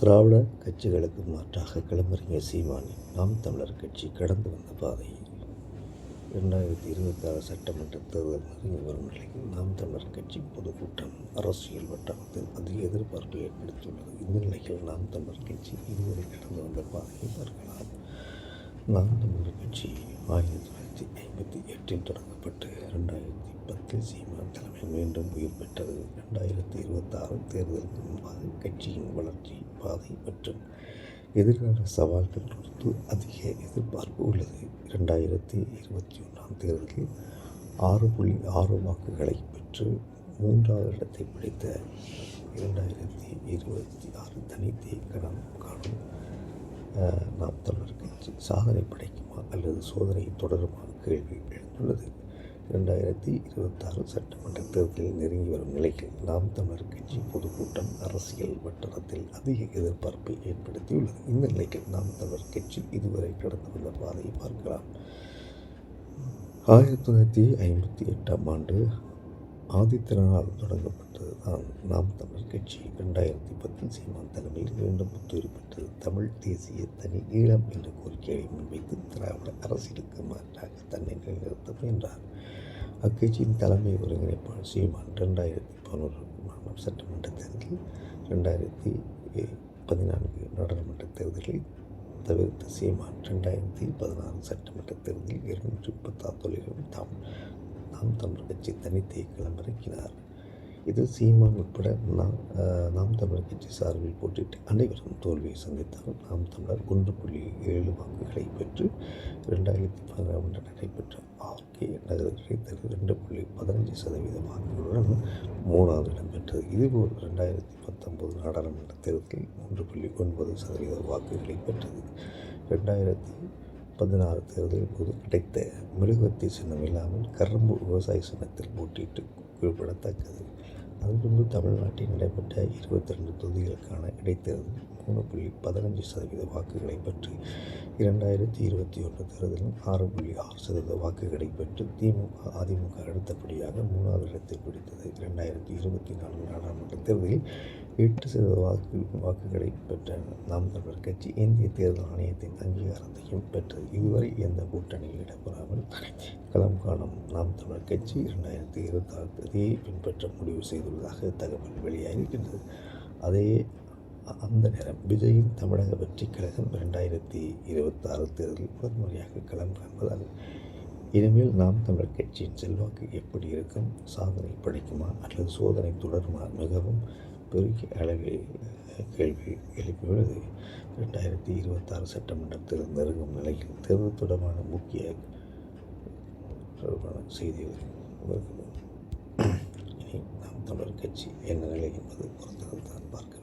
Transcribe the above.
திராவிட கட்சிகளுக்கு மாற்றாக களமிறங்கிய சீமானி. நாம் தமிழர் கட்சி கடந்து வந்த பாதையில் இரண்டாயிரத்தி இருபத்தாறு சட்டமன்ற தேர்தல் நெருங்கி வரும் நிலையில் நாம் தமிழர் கட்சி பொதுக்கூட்டம் அரசியல் வட்டாரத்தில் அதிக எதிர்பார்ப்பை ஏற்படுத்தியுள்ளது. இந்த நிலையில் நாம் தமிழர் கட்சி இதுவரை கடந்து வந்த பாதையை பார்க்கலாம். நாம் தமிழர் கட்சி ஆயிரத்தி தொள்ளாயிரத்தி ஐம்பத்தி எட்டில் தொடங்கப்பட்டு ரெண்டாயிரத்தி பத்தில் சீமான் தலைமை மீண்டும் உயிர் பெற்றது. ரெண்டாயிரத்தி இருபத்தாறு தேர்தலுக்கு முன்பாக கட்சியின் வளர்ச்சி பாதை மற்றும் எதிர்கால சவால்கள் குறித்து அதிக எதிர்பார்ப்பு உள்ளது. இரண்டாயிரத்தி இருபத்தி ஒன்றாம் தேர்தலில் ஆறு புள்ளி ஆறு வாக்குகளை பெற்று மூன்றாவது இடத்தை பிடித்த இரண்டாயிரத்தி இருபத்தி ஆறு தனித்தே கடன் காணும் நாம் தமிழர் கட்சி சாதனை படைக்குமா அல்லது சோதனை தொடருமா? கேள்வி எழுந்துள்ளது. இரண்டாயிரத்தி இருபத்தாறு சட்டமன்ற தேர்தலில் நெருங்கி வரும் நிலையில் நாம் தமிழர் கட்சி பொதுக்கூட்டம் அரசியல் வட்டாரத்தில் அதிக எதிர்பார்ப்பை ஏற்படுத்தியுள்ளது. இந்த நிலையில் நாம் தமிழர் கட்சி இதுவரை கடந்து வந்த பாதையை பார்க்கலாம். ஆயிரத்தி தொள்ளாயிரத்தி ஐம்பத்தி எட்டாம் ஆண்டு ஆதித்தனால் தொடங்கப்பட்டது தான் நாம் தமிழ் கட்சி. ரெண்டாயிரத்தி பத்தில் சீமான் தலைமையில் மீண்டும் புத்துயிர் பெற்றது தமிழ் தேசிய தனி ஈழம் என்ற கோரிக்கையை முன்வைத்து திராவிட அரசியலுக்கு மாற்றாக தன்னை நிலைநிறுத்த முயன்றார். அக்கட்சியின் தலைமை ஒருங்கிணைப்பாளர் சீமான் ரெண்டாயிரத்தி பதினோரு சட்டமன்ற தேர்தலில் ரெண்டாயிரத்தி பதினான்கு நாடாளுமன்ற தேர்தலில் தவிர்த்த சீமான் ரெண்டாயிரத்தி பதினாறு சட்டமன்ற தேர்தலில் இருநூற்றி முப்பத்தாறு தொழில்களும் தாம் நாம் தமிழ் கட்சி தனித்தே களமிறக்கினார் இது சீமான் உட்பட நாம் நாம் தமிழர் கட்சி சார்பில் போட்டியிட்டு அனைவரும் தோல்வியை சந்தித்தார் நாம் தமிழர் ஒன்று புள்ளி ஏழு வாக்குகளை பெற்று ரெண்டாயிரத்தி பதினாறாம் ஆண்டு நடைபெற்ற ஆர்கே நகர இடைத்தேர்தல் ரெண்டு புள்ளி பதினஞ்சு சதவீத வாக்குகளுடன் மூணாவது இடம் பெற்றது. இதுபோல் ரெண்டாயிரத்தி பத்தொம்போது நாடாளுமன்ற தேர்தலில் மூன்று புள்ளி ஒன்பது சதவீத வாக்குகளை பெற்றது. ரெண்டாயிரத்தி பதினாறு தேர்தலில் போது கிடைத்த மெழுகுவர்த்தி சின்னம் இல்லாமல் கரும்பு விவசாய சின்னத்தில் போட்டியிட்டு குறிப்பிடத்தக்கது. அதன் பின்பு தமிழ்நாட்டில் நடைபெற்ற இருபத்தி ரெண்டு தொகுதிகளுக்கான இடைத்தேர்தல் மூணு புள்ளி பதினஞ்சு சதவீத வாக்குகளை பெற்று இரண்டாயிரத்தி இருபத்தி ஒன்று தேர்தலில் ஆறு புள்ளி ஆறு சதவீத வாக்குகளை பெற்று திமுக அதிமுக அடுத்தபடியாக மூணாவது இடத்தை பிடித்தது. இரண்டாயிரத்தி இருபத்தி நான்கு நாடாளுமன்ற தேர்தலில் எட்டு சதவீத வாக்கு வாக்குகளை பெற்ற நாம் தமிழர் கட்சி இந்திய தேர்தல் ஆணையத்தின் அங்கீகாரத்தையும் பெற்றது இதுவரை எந்த கூட்டணியில் இடம்பெறாமல் களம் காணும் நாம் தமிழர் கட்சி இரண்டாயிரத்தி இருபத்தாறு தேதியை பின்பற்ற முடிவு செய்துள்ளதாக தகவல் வெளியாகியிருக்கின்றது. அதே அந்த நேரம் விஜயின் தமிழக வெற்றி கழகம் இரண்டாயிரத்தி இருபத்தாறு தேர்தலில் முதன்முறையாக களம் காண்பதால் இனிமேல் நாம் தமிழர் கட்சியின் செல்வாக்கு எப்படி இருக்கும் சாதனை படைக்குமா அல்லது சோதனை தொடருமா மிகவும் பெருகிய அளவில் கேள்வி எழுப்பியுள்ளது. ரெண்டாயிரத்தி இருபத்தாறு சட்டமன்றத்தில் நெருங்கும் நிலையில் தேர்தல் தொடர்பான முக்கிய தொடர்பான செய்திகள் இனி நாம் தொடர் கட்சி என்ன நிலை என்பது பொறுத்திருந்து தான் பார்க்க